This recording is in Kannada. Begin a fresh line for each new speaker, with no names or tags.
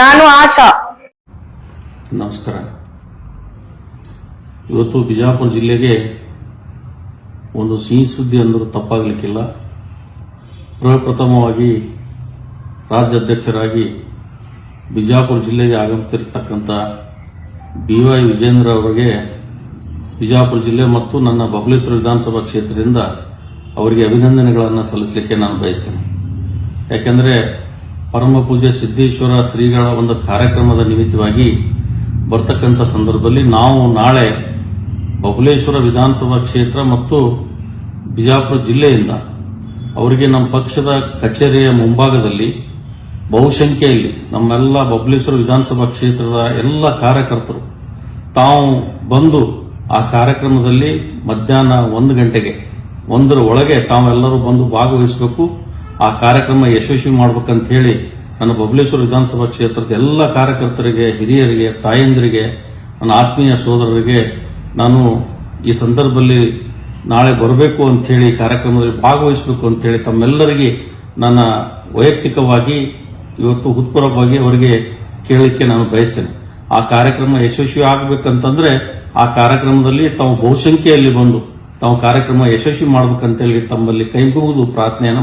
ನಾನು ಆಶಾ.
ನಮಸ್ಕಾರ. ಇವತ್ತು ಬಿಜಾಪುರ ಜಿಲ್ಲೆಗೆ ಒಂದು ಸಿಹಿ ಸುದ್ದಿ ಅಂದರೂ ತಪ್ಪಾಗಲಿಕ್ಕಿಲ್ಲ. ಪ್ರಪ್ರಥಮವಾಗಿ ರಾಜ್ಯ ಅಧ್ಯಕ್ಷರಾಗಿ ಬಿಜಾಪುರ ಜಿಲ್ಲೆಗೆ ಆಗಮಿಸಿರತಕ್ಕಂಥ ಬಿ ವೈ ವಿಜೇಂದ್ರ ಅವರಿಗೆ ಬಿಜಾಪುರ ಜಿಲ್ಲೆ ಮತ್ತು ನನ್ನ ಬಬಲೇಶ್ವರ ವಿಧಾನಸಭಾ ಕ್ಷೇತ್ರದಿಂದ ಅವರಿಗೆ ಅಭಿನಂದನೆಗಳನ್ನು ಸಲ್ಲಿಸಲಿಕ್ಕೆ ನಾನು ಬಯಸ್ತೇನೆ. ಯಾಕೆಂದರೆ ಪರಮ ಪೂಜೆ ಸಿದ್ದೇಶ್ವರ ಶ್ರೀಗಳ ಒಂದು ಕಾರ್ಯಕ್ರಮದ ನಿಮಿತ್ತವಾಗಿ ಬರ್ತಕ್ಕಂಥ ಸಂದರ್ಭದಲ್ಲಿ ನಾವು ನಾಳೆ ಬಬಲೇಶ್ವರ ವಿಧಾನಸಭಾ ಕ್ಷೇತ್ರ ಮತ್ತು ಬಿಜಾಪುರ ಜಿಲ್ಲೆಯಿಂದ ಅವರಿಗೆ ನಮ್ಮ ಪಕ್ಷದ ಕಚೇರಿಯ ಮುಂಭಾಗದಲ್ಲಿ ಬಹುಸಂಖ್ಯೆಯಲ್ಲಿ ನಮ್ಮೆಲ್ಲ ಬಬಲೇಶ್ವರ ವಿಧಾನಸಭಾ ಕ್ಷೇತ್ರದ ಎಲ್ಲ ಕಾರ್ಯಕರ್ತರು ತಾವು ಬಂದು ಆ ಕಾರ್ಯಕ್ರಮದಲ್ಲಿ ಮಧ್ಯಾಹ್ನ ಒಂದು ಗಂಟೆಗೆ ಒಂದರ ಒಳಗೆ ತಾವೆಲ್ಲರೂ ಬಂದು ಭಾಗವಹಿಸಬೇಕು. ಆ ಕಾರ್ಯಕ್ರಮ ಯಶಸ್ವಿ ಮಾಡ್ಬೇಕಂತ ಹೇಳಿ ನನ್ನ ಬಬಲೇಶ್ವರ ವಿಧಾನಸಭಾ ಕ್ಷೇತ್ರದ ಎಲ್ಲ ಕಾರ್ಯಕರ್ತರಿಗೆ, ಹಿರಿಯರಿಗೆ, ತಾಯಂದಿರಿಗೆ, ನನ್ನ ಆತ್ಮೀಯ ಸೋದರರಿಗೆ ನಾನು ಈ ಸಂದರ್ಭದಲ್ಲಿ ನಾಳೆ ಬರಬೇಕು ಅಂತ ಹೇಳಿ ಕಾರ್ಯಕ್ರಮದಲ್ಲಿ ಭಾಗವಹಿಸಬೇಕು ಅಂತ ಹೇಳಿ ತಮ್ಮೆಲ್ಲರಿಗೆ ನನ್ನ ವೈಯಕ್ತಿಕವಾಗಿ ಇವತ್ತು ಹುತ್ಪೂರ್ವವಾಗಿ ಅವರಿಗೆ ಕೇಳಲಿಕ್ಕೆ ನಾನು ಬಯಸ್ತೇನೆ. ಆ ಕಾರ್ಯಕ್ರಮ ಯಶಸ್ವಿ ಆಗಬೇಕಂತಂದ್ರೆ ಆ ಕಾರ್ಯಕ್ರಮದಲ್ಲಿ ತಾವು ಬಹುಸಂಖ್ಯೆಯಲ್ಲಿ ಬಂದು ತಾವು ಕಾರ್ಯಕ್ರಮ ಯಶಸ್ವಿ ಮಾಡ್ಬೇಕಂತೇಳಿ ತಮ್ಮಲ್ಲಿ ಕೈಗೂಡುವುದು ಪ್ರಾರ್ಥನೆಯನ್ನು